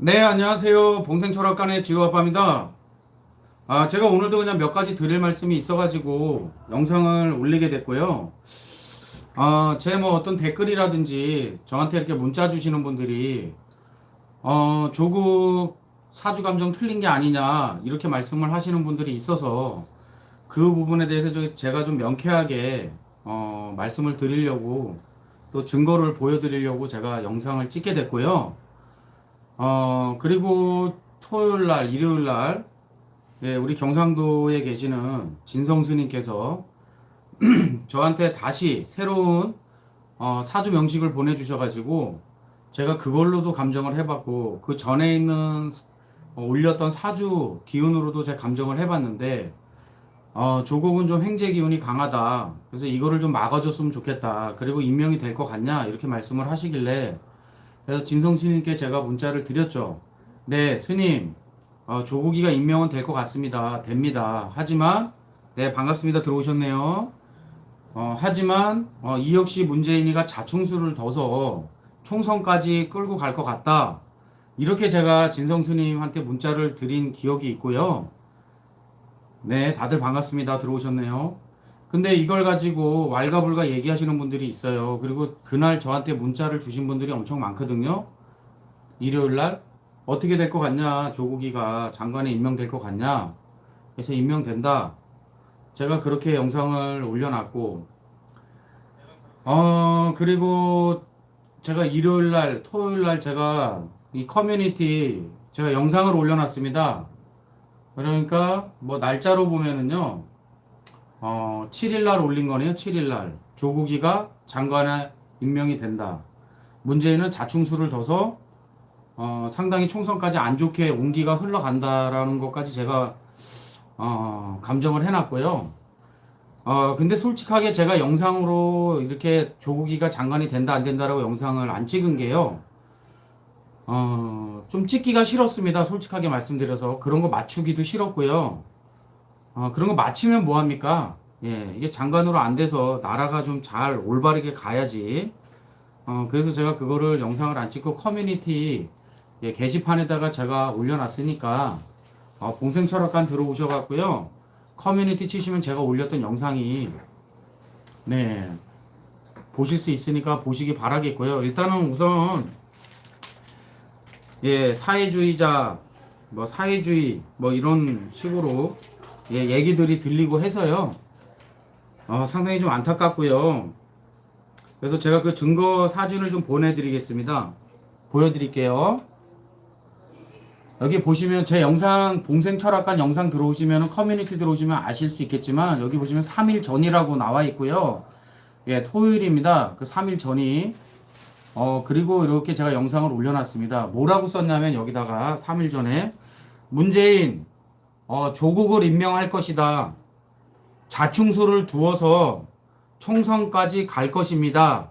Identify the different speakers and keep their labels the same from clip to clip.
Speaker 1: 네, 안녕하세요. 봉생철학관의 지우아빠입니다. 아, 제가 오늘도 그냥 몇 가지 드릴 말씀이 있어가지고 영상을 올리게 됐고요. 아, 제 뭐 어떤 댓글이라든지 저한테 이렇게 문자 주시는 분들이, 어, 조국 사주 감정 틀린 게 아니냐, 이렇게 말씀을 하시는 분들이 있어서 그 부분에 대해서 저- 제가 좀 명쾌하게, 어, 말씀을 드리려고 또 증거를 보여드리려고 제가 영상을 찍게 됐고요. 어, 그리고 토요일 날, 일요일 날, 예, 우리 경상도에 계시는 진성 스님께서 저한테 다시 새로운 어, 사주 명식을 보내주셔가지고 제가 그걸로도 감정을 해봤고 그 전에 있는 어, 올렸던 사주 기운으로도 제가 감정을 해봤는데 어, 조국은 좀 횡재 기운이 강하다. 그래서 이거를 좀 막아줬으면 좋겠다. 그리고 임명이 될 것 같냐 이렇게 말씀을 하시길래 그래서 진성 스님께 제가 문자를 드렸죠. 네, 스님, 어, 조국이가 임명은 될 것 같습니다. 됩니다. 하지만, 네, 반갑습니다. 들어오셨네요. 어, 하지만, 어, 이 역시 문재인이가 자충수를 둬서 총선까지 끌고 갈 것 같다. 이렇게 제가 진성 스님한테 문자를 드린 기억이 있고요. 네, 다들 반갑습니다. 들어오셨네요. 근데 이걸 가지고 왈가불가 얘기하시는 분들이 있어요. 그리고 그날 저한테 문자를 주신 분들이 엄청 많거든요. 일요일 날 어떻게 될 것 같냐? 조국이가 장관에 임명될 것 같냐? 그래서 임명된다. 제가 그렇게 영상을 올려놨고, 어, 그리고 제가 일요일 날, 토요일 날 제가 이 커뮤니티 제가 영상을 올려놨습니다. 그러니까 뭐 날짜로 보면은요, 어, 7일 날 올린 거네요. 7일 날. 조국이가 장관에 임명이 된다. 문재인은 자충수를 둬서 어, 상당히 총선까지 안 좋게 온기가 흘러간다라는 것까지 제가 어, 감정을 해놨고요. 어, 근데 솔직하게 제가 영상으로 이렇게 조국이가 장관이 된다 안 된다라고 영상을 안 찍은 게요. 어, 좀 찍기가 싫었습니다. 솔직하게 말씀드려서 그런 거 맞추기도 싫었고요. 어, 그런 거 맞히면 뭐합니까? 예, 이게 장관으로 안 돼서 나라가 좀 잘 올바르게 가야지. 어, 그래서 제가 그거를 영상을 안 찍고 커뮤니티 예, 게시판에다가 제가 올려놨으니까 어, 봉생 철학관 들어오셔갖고요. 커뮤니티 치시면 제가 올렸던 영상이 네 보실 수 있으니까 보시기 바라겠고요. 일단은 우선 예 사회주의자 뭐 사회주의 뭐 이런 식으로 예, 얘기들이 들리고 해서요. 어, 상당히 좀 안타깝고요. 그래서 제가 그 증거 사진을 좀 보내드리겠습니다. 보여드릴게요. 여기 보시면 제 영상 봉생 철학관 영상 들어오시면 커뮤니티 들어오시면 아실 수 있겠지만 여기 보시면 3일 전이라고 나와 있고요. 예, 토요일입니다. 그 3일 전이 어 그리고 이렇게 제가 영상을 올려놨습니다. 뭐라고 썼냐면 여기다가 3일 전에 문재인 어, 조국을 임명할 것이다. 자충수를 두어서 총선까지 갈 것입니다.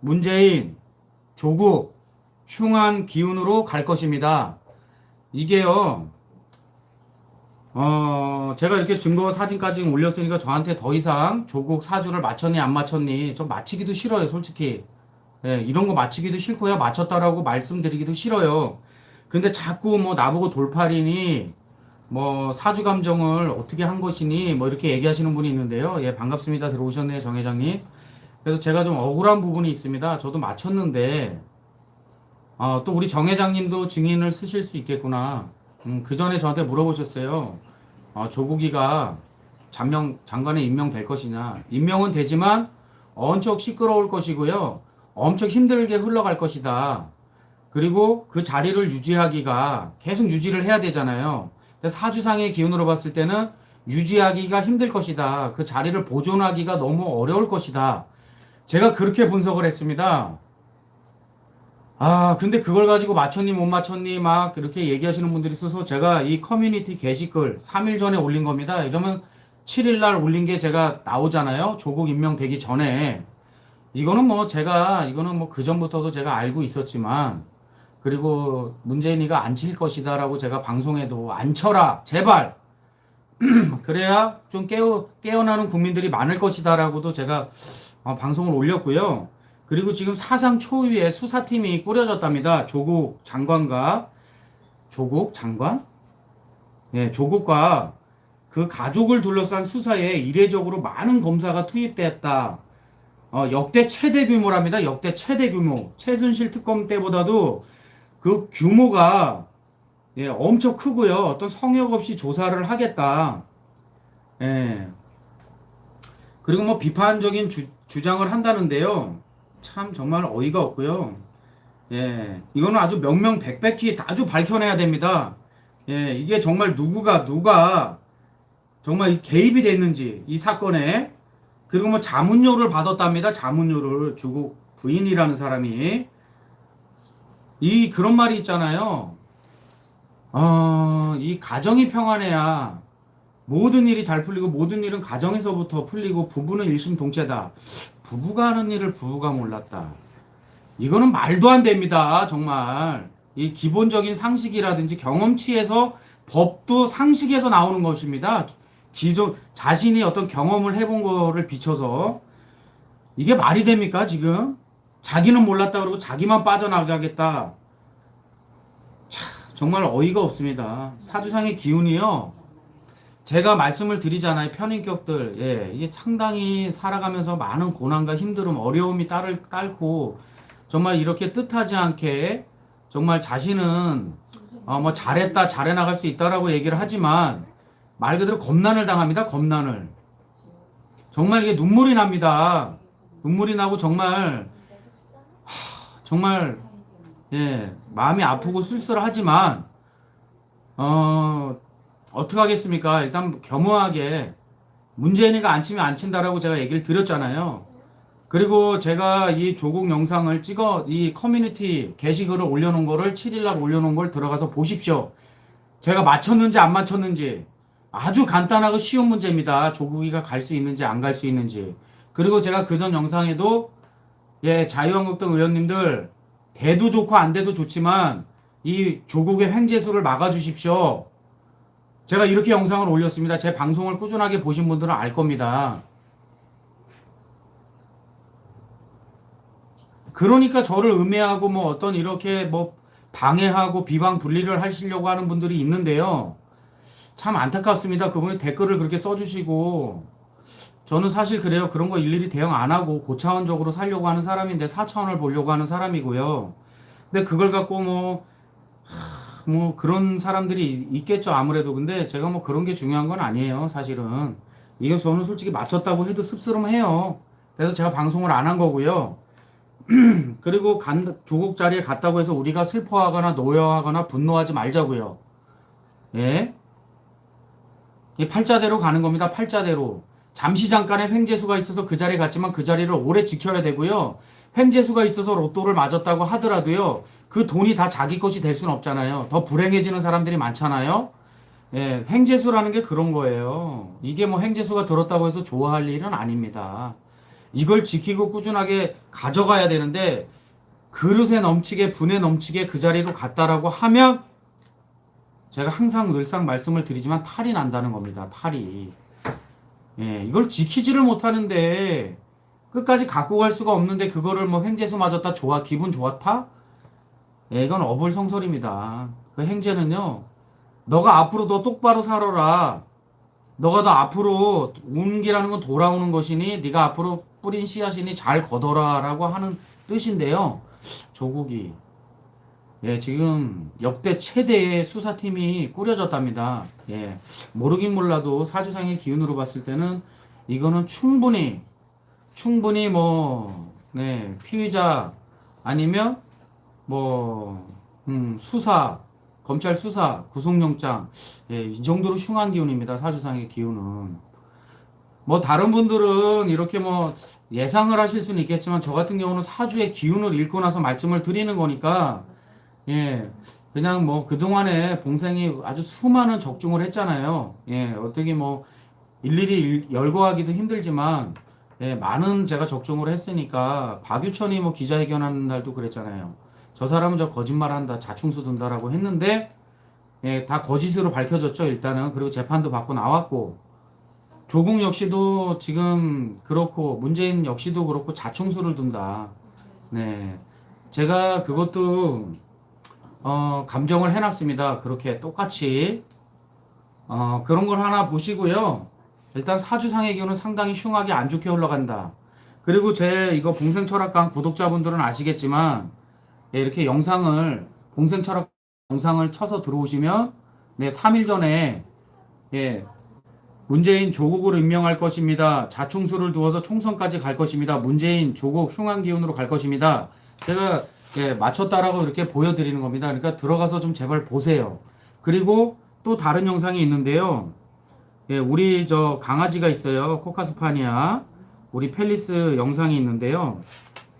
Speaker 1: 문재인, 조국, 흉한 기운으로 갈 것입니다. 이게요, 어, 제가 이렇게 증거 사진까지 올렸으니까 저한테 더 이상 조국 사주를 맞췄니, 안 맞췄니, 좀 맞히기도 싫어요, 솔직히. 예, 이런 거 맞히기도 싫고요. 맞췄다라고 말씀드리기도 싫어요. 근데 자꾸 뭐 나보고 돌팔이니, 뭐 사주 감정을 어떻게 한 것이니 뭐 이렇게 얘기하시는 분이 있는데요. 예, 반갑습니다. 들어오셨네요, 정 회장님. 그래서 제가 좀 억울한 부분이 있습니다. 저도 맞췄는데 어, 또 우리 정 회장님도 증인을 쓰실 수 있겠구나. 음, 그 전에 저한테 물어보셨어요. 어, 조국이가 장명 장관에 임명될 것이냐? 임명은 되지만 엄청 시끄러울 것이고요. 엄청 힘들게 흘러갈 것이다. 그리고 그 자리를 유지하기가 계속 유지를 해야 되잖아요. 사주상의 기운으로 봤을 때는 유지하기가 힘들 것이다. 그 자리를 보존하기가 너무 어려울 것이다. 제가 그렇게 분석을 했습니다. 아, 근데 그걸 가지고 맞췄니 못 맞췄니 막 그렇게 얘기하시는 분들이 있어서 제가 이 커뮤니티 게시글 3일 전에 올린 겁니다. 이러면 7일 날 올린 게 제가 나오잖아요. 조국 임명되기 전에. 이거는 뭐 제가 이거는 뭐 그전부터도 제가 알고 있었지만 그리고 문재인이가 안 칠 것이다라고 제가 방송에도 안 쳐라 제발 그래야 좀 깨어 깨어나는 국민들이 많을 것이다라고도 제가 어, 방송을 올렸고요. 그리고 지금 사상 초유의 수사팀이 꾸려졌답니다. 조국 장관과 조국 장관? 예, 조국과 그 가족을 둘러싼 수사에 이례적으로 많은 검사가 투입됐다. 어, 역대 최대 규모랍니다. 역대 최대 규모. 최순실 특검 때보다도 그 규모가 예, 엄청 크고요. 어떤 성역 없이 조사를 하겠다. 예. 그리고 뭐 비판적인 주, 주장을 한다는데요. 참 정말 어이가 없고요. 예. 이거는 아주 명명백백히 아주 밝혀내야 됩니다. 예. 이게 정말 누구가 누가 정말 이 개입이 됐는지 이 사건에 그리고 뭐 자문료를 받았답니다. 자문료를 조국 부인이라는 사람이 이 그런 말이 있잖아요. 어, 이 가정이 평안해야 모든 일이 잘 풀리고 모든 일은 가정에서부터 풀리고 부부는 일심동체다. 부부가 하는 일을 부부가 몰랐다. 이거는 말도 안 됩니다. 정말. 이 기본적인 상식이라든지 경험치에서 법도 상식에서 나오는 것입니다. 기존 자신이 어떤 경험을 해본 거를 비춰서 이게 말이 됩니까 지금? 자기는 몰랐다 그러고 자기만 빠져나가겠다. 참 정말 어이가 없습니다. 사주상의 기운이요. 제가 말씀을 드리잖아요. 편인격들. 예, 이게 상당히 살아가면서 많은 고난과 힘듦, 어려움이 따를 딸고 정말 이렇게 뜻하지 않게 정말 자신은 어, 뭐 잘했다, 잘해 나갈 수 있다라고 얘기를 하지만 말 그대로 겁난을 당합니다. 겁난을. 정말 이게 눈물이 납니다. 눈물이 나고 정말 하, 정말 예 마음이 아프고 쓸쓸하지만 어 어떻게 하겠습니까? 일단 겸허하게 문재인이가 안 치면 안 친다라고 제가 얘기를 드렸잖아요. 그리고 제가 이 조국 영상을 찍어 이 커뮤니티 게시글을 올려놓은 거를 7일날 올려놓은 걸 들어가서 보십시오. 제가 맞췄는지 안 맞췄는지 아주 간단하고 쉬운 문제입니다. 조국이가 갈 수 있는지 안 갈 수 있는지. 그리고 제가 그 전 영상에도 예 자유한국당 의원님들 돼도 좋고 안 돼도 좋지만 이 조국의 횡재수를 막아주십시오. 제가 이렇게 영상을 올렸습니다. 제 방송을 꾸준하게 보신 분들은 알 겁니다. 그러니까 저를 음해하고 뭐 어떤 이렇게 뭐 방해하고 비방 분리를 하시려고 하는 분들이 있는데요. 참 안타깝습니다. 그분이 댓글을 그렇게 써주시고 저는 사실 그래요. 그런 거 일일이 대응 안 하고 고차원적으로 살려고 하는 사람인데 4차원을 보려고 하는 사람이고요. 근데 그걸 갖고 뭐, 하, 뭐 그런 사람들이 있겠죠. 아무래도. 근데 제가 뭐 그런 게 중요한 건 아니에요. 사실은. 이게 저는 솔직히 맞췄다고 해도 씁쓸해요. 그래서 제가 방송을 안 한 거고요. 그리고 간, 조국 자리에 갔다고 해서 우리가 슬퍼하거나 노여하거나 분노하지 말자고요. 예? 이 팔자대로 가는 겁니다. 팔자대로. 잠시 잠깐의 횡재수가 있어서 그 자리에 갔지만 그 자리를 오래 지켜야 되고요. 횡재수가 있어서 로또를 맞았다고 하더라도요. 그 돈이 다 자기 것이 될 수는 없잖아요. 더 불행해지는 사람들이 많잖아요. 예, 횡재수라는 게 그런 거예요. 이게 뭐 횡재수가 들었다고 해서 좋아할 일은 아닙니다. 이걸 지키고 꾸준하게 가져가야 되는데 그릇에 넘치게 분에 넘치게 그 자리로 갔다라고 하면 제가 항상 늘상 말씀을 드리지만 탈이 난다는 겁니다. 탈이. 예, 이걸 지키지를 못하는데 끝까지 갖고 갈 수가 없는데 그거를 뭐 횡재수 맞았다 좋아 기분 좋았다? 예, 이건 어불성설입니다. 그 행제는요. 너가 앞으로 더 똑바로 살아라. 너가 더 앞으로 운기라는 건 돌아오는 것이니 네가 앞으로 뿌린 씨앗이니 잘 거둬라라고 하는 뜻인데요. 조국이 예, 지금 역대 최대의 수사팀이 꾸려졌답니다. 예, 모르긴 몰라도 사주상의 기운으로 봤을 때는 이거는 충분히, 충분히 뭐, 네, 피의자 아니면 뭐, 음, 수사, 검찰 수사, 구속영장, 예, 이 정도로 흉한 기운입니다. 사주상의 기운은. 뭐, 다른 분들은 이렇게 뭐, 예상을 하실 수는 있겠지만, 저 같은 경우는 사주의 기운을 읽고 나서 말씀을 드리는 거니까, 예, 그냥 뭐 그동안에 봉생이 아주 수많은 적중을 했잖아요. 예, 어떻게 뭐 일일이 일- 열거하기도 힘들지만, 예, 많은 제가 적중을 했으니까, 박유천이 뭐 기자회견하는 날도 그랬잖아요. 저 사람은 저 거짓말 한다, 자충수 둔다라고 했는데, 예, 다 거짓으로 밝혀졌죠, 일단은. 그리고 재판도 받고 나왔고, 조국 역시도 지금 그렇고, 문재인 역시도 그렇고, 자충수를 둔다. 네. 제가 그것도 어, 감정을 해놨습니다. 그렇게 똑같이. 어, 그런 걸 하나 보시고요. 일단 사주상의 기운은 상당히 흉하게 안 좋게 흘러간다. 그리고 제 이거 봉생철학강 구독자분들은 아시겠지만, 예, 이렇게 영상을, 봉생철학 영상을 쳐서 들어오시면, 네, 3일 전에, 예, 문재인 조국을 임명할 것입니다. 자충수를 두어서 총선까지 갈 것입니다. 문재인 조국 흉한 기운으로 갈 것입니다. 제가 예, 맞췄다라고 이렇게 보여드리는 겁니다. 그러니까 들어가서 좀 제발 보세요. 그리고 또 다른 영상이 있는데요. 예, 우리 저 강아지가 있어요. 코카스파니아. 우리 펠리스 영상이 있는데요.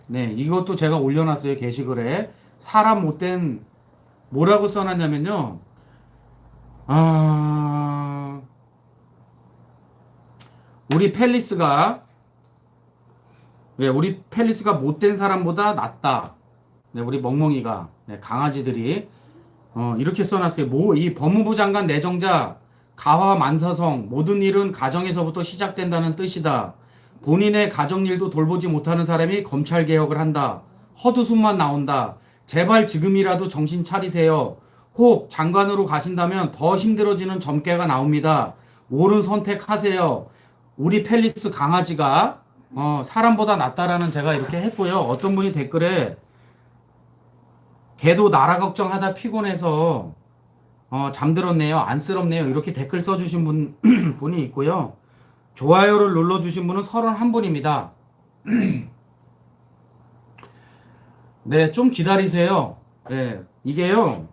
Speaker 1: 네, 이것도 제가 올려놨어요. 게시글에. 사람 못된, 뭐라고 써놨냐면요. 아, 우리 펠리스가, 예, 우리 펠리스가 못된 사람보다 낫다. 네, 우리 멍멍이가, 네, 강아지들이, 어, 이렇게 써놨어요. 뭐, 이 법무부 장관 내정자, 가화 만사성, 모든 일은 가정에서부터 시작된다는 뜻이다. 본인의 가정 일도 돌보지 못하는 사람이 검찰 개혁을 한다. 헛웃음만 나온다. 제발 지금이라도 정신 차리세요. 혹 장관으로 가신다면 더 힘들어지는 점괘가 나옵니다. 옳은 선택하세요. 우리 펠리스 강아지가 어, 사람보다 낫다라는 제가 이렇게 했고요. 어떤 분이 댓글에 걔도 나라 걱정하다 피곤해서 어, 잠들었네요. 안쓰럽네요. 이렇게 댓글 써주신 분, 분이 있고요. 좋아요를 눌러주신 분은 31분입니다. 네, 좀 기다리세요. 네, 이게요.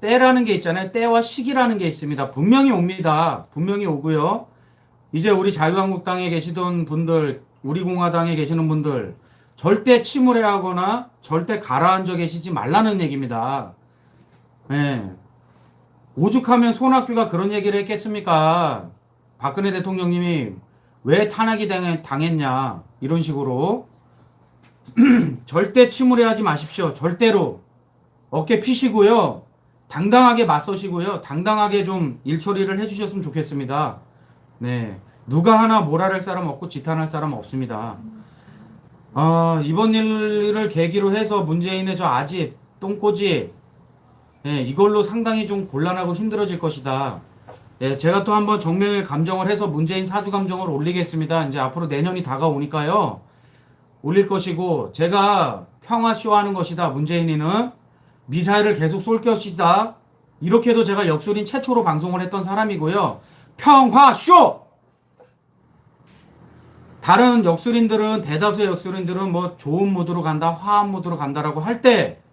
Speaker 1: 때라는 게 있잖아요. 때와 시기라는 게 있습니다. 분명히 옵니다. 분명히 오고요. 이제 우리 자유한국당에 계시던 분들, 우리 공화당에 계시는 분들, 절대 침울해하거나 절대 가라앉아 계시지 말라는 얘기입니다. 네. 오죽하면 손학규가 그런 얘기를 했겠습니까? 박근혜 대통령님이 왜 탄핵이 당했냐 이런 식으로 절대 침울해하지 마십시오. 절대로 어깨 피시고요. 당당하게 맞서시고요. 당당하게 좀 일처리를 해주셨으면 좋겠습니다. 네, 누가 하나 할 사람 없고 지탄할 사람 없습니다. 어, 이번 일을 계기로 해서 문재인의 저 아집 똥꼬집 예, 이걸로 상당히 좀 곤란하고 힘들어질 것이다. 예, 제가 또 한번 정밀 감정을 해서 문재인 사주 감정을 올리겠습니다. 이제 앞으로 내년이 다가오니까요. 올릴 것이고 제가 평화쇼 하는 것이다. 문재인이는 미사일을 계속 쏠 것이다. 이렇게도 제가 역술인 최초로 방송을 했던 사람이고요. 평화쇼! 다른 역술인들은 대다수의 역술인들은 뭐 좋은 모드로 간다, 화합 모드로 간다라고 할 때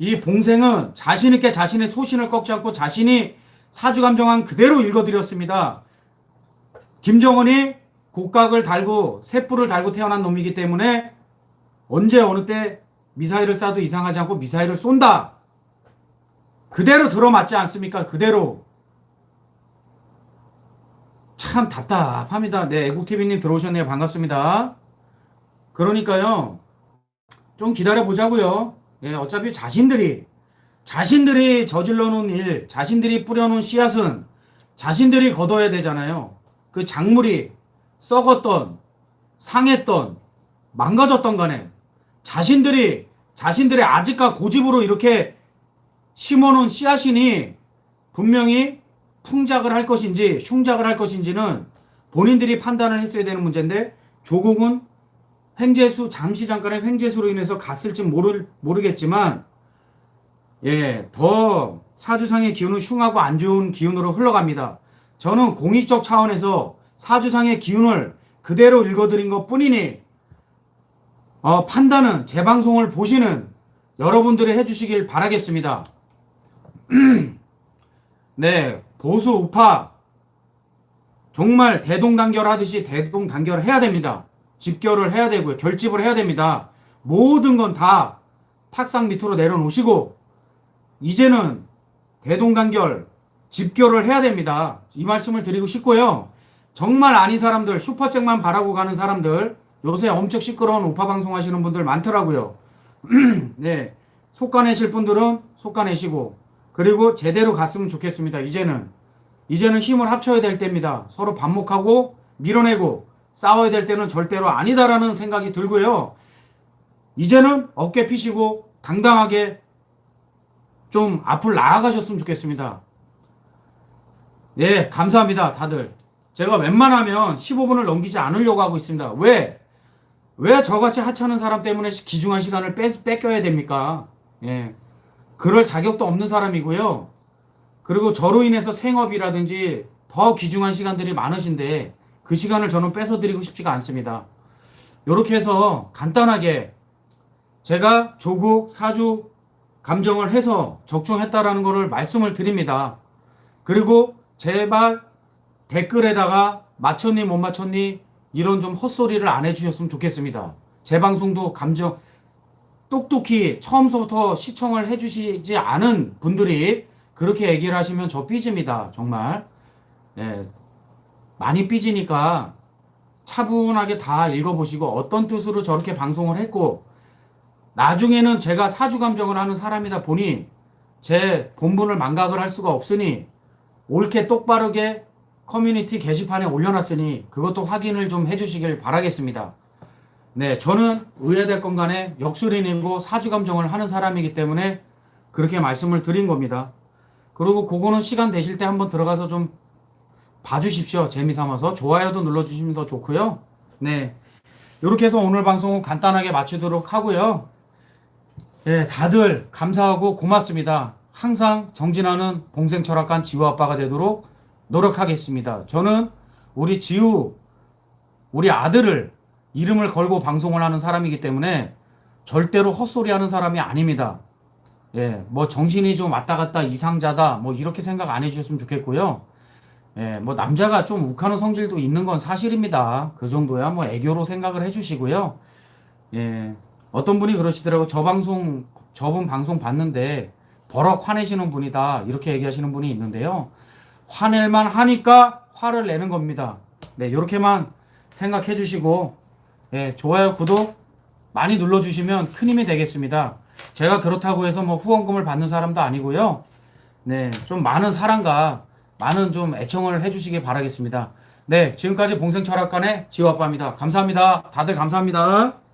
Speaker 1: 이 봉생은 자신 있게 자신의 소신을 꺾지 않고 자신이 사주 감정한 그대로 읽어드렸습니다. 김정은이 곡각을 달고 셋불을 달고 태어난 놈이기 때문에 언제 어느 때 미사일을 쏴도 이상하지 않고 미사일을 쏜다. 그대로 들어맞지 않습니까? 그대로. 참 답답합니다. 네, 애국TV님 들어오셨네요. 반갑습니다. 그러니까요. 좀 기다려 보자고요. 예, 어차피 자신들이 자신들이 저질러 놓은 일, 자신들이 뿌려 놓은 씨앗은 자신들이 걷어야 되잖아요. 그 작물이 썩었던 상했던 망가졌던 간에 자신들이 자신들의 아직과 고집으로 이렇게 심어 놓은 씨앗이니 분명히 풍작을 할 것인지 흉작을 할 것인지는 본인들이 판단을 했어야 되는 문제인데 조국은 횡재수 잠시 잠깐의 횡재수로 인해서 갔을지 모르, 모르겠지만 예, 더 사주상의 기운은 흉하고 안 좋은 기운으로 흘러갑니다. 저는 공익적 차원에서 사주상의 기운을 그대로 읽어드린 것 뿐이니 어, 판단은 제 방송을 보시는 여러분들이 해주시길 바라겠습니다. 네, 보수 우파 정말 대동단결 하듯이 대동단결을 해야 됩니다. 집결을 해야 되고요. 결집을 해야 됩니다. 모든 건 다 탁상 밑으로 내려놓으시고 이제는 대동단결 집결을 해야 됩니다. 이 말씀을 드리고 싶고요. 정말 아닌 사람들 슈퍼잭만 바라고 가는 사람들 요새 엄청 시끄러운 우파 방송 하시는 분들 많더라고요. 네. 속가내실 분들은 속가내시고 그리고 제대로 갔으면 좋겠습니다. 이제는 이제는 힘을 합쳐야 될 때입니다. 서로 반목하고 밀어내고 싸워야 될 때는 절대로 아니다라는 생각이 들고요. 이제는 어깨 피시고 당당하게 좀 앞을 나아가셨으면 좋겠습니다. 예, 감사합니다, 다들. 제가 웬만하면 15분을 넘기지 않으려고 하고 있습니다. 왜? 왜 저같이 하찮은 사람 때문에 시- 귀중한 시간을 뺏, 뺏겨야 됩니까? 예. 그럴 자격도 없는 사람이고요. 그리고 저로 인해서 생업이라든지 더 귀중한 시간들이 많으신데 그 시간을 저는 뺏어드리고 싶지가 않습니다. 이렇게 해서 간단하게 제가 조국 사주 감정을 해서 적중했다라는 것을 말씀을 드립니다. 그리고 제발 댓글에다가 맞췄니 못 맞췄니 이런 좀 헛소리를 안 해주셨으면 좋겠습니다. 제 방송도 감정 똑똑히 처음부터 시청을 해주시지 않은 분들이 그렇게 얘기를 하시면 저 삐집니다. 정말. 예. 많이 삐지니까 차분하게 다 읽어보시고 어떤 뜻으로 저렇게 방송을 했고 나중에는 제가 사주 감정을 하는 사람이다 보니 제 본분을 망각을 할 수가 없으니 옳게 똑바르게 커뮤니티 게시판에 올려놨으니 그것도 확인을 좀 해주시길 바라겠습니다. 네, 저는 의외될 건 간에 역술인이고 사주 감정을 하는 사람이기 때문에 그렇게 말씀을 드린 겁니다. 그리고 그거는 시간 되실 때 한번 들어가서 좀 봐주십시오. 재미삼아서 좋아요도 눌러주시면 더 좋고요. 네, 이렇게 해서 오늘 방송은 간단하게 마치도록 하고요. 네, 다들 감사하고 고맙습니다. 항상 정진하는 봉생 철학관 지우 아빠가 되도록 노력하겠습니다. 저는 우리 지우, 우리 아들을 이름을 걸고 방송을 하는 사람이기 때문에 절대로 헛소리 하는 사람이 아닙니다. 예, 뭐 정신이 좀 왔다 갔다 이상자다, 뭐 이렇게 생각 안 해주셨으면 좋겠고요. 예, 뭐 남자가 좀 욱하는 성질도 있는 건 사실입니다. 그 정도야 뭐 애교로 생각을 해주시고요. 예, 어떤 분이 그러시더라고. 저 방송, 저분 방송 봤는데 버럭 화내시는 분이다. 이렇게 얘기하시는 분이 있는데요. 화낼만 하니까 화를 내는 겁니다. 네, 요렇게만 생각해 주시고, 예, 좋아요, 구독 많이 눌러주시면 큰 힘이 되겠습니다. 제가 그렇다고 해서 뭐 후원금을 받는 사람도 아니고요. 네, 좀 많은 사랑과 많은 좀 애청을 해주시기 바라겠습니다. 네, 지금까지 봉생철학관의 지호아빠입니다. 감사합니다. 다들 감사합니다.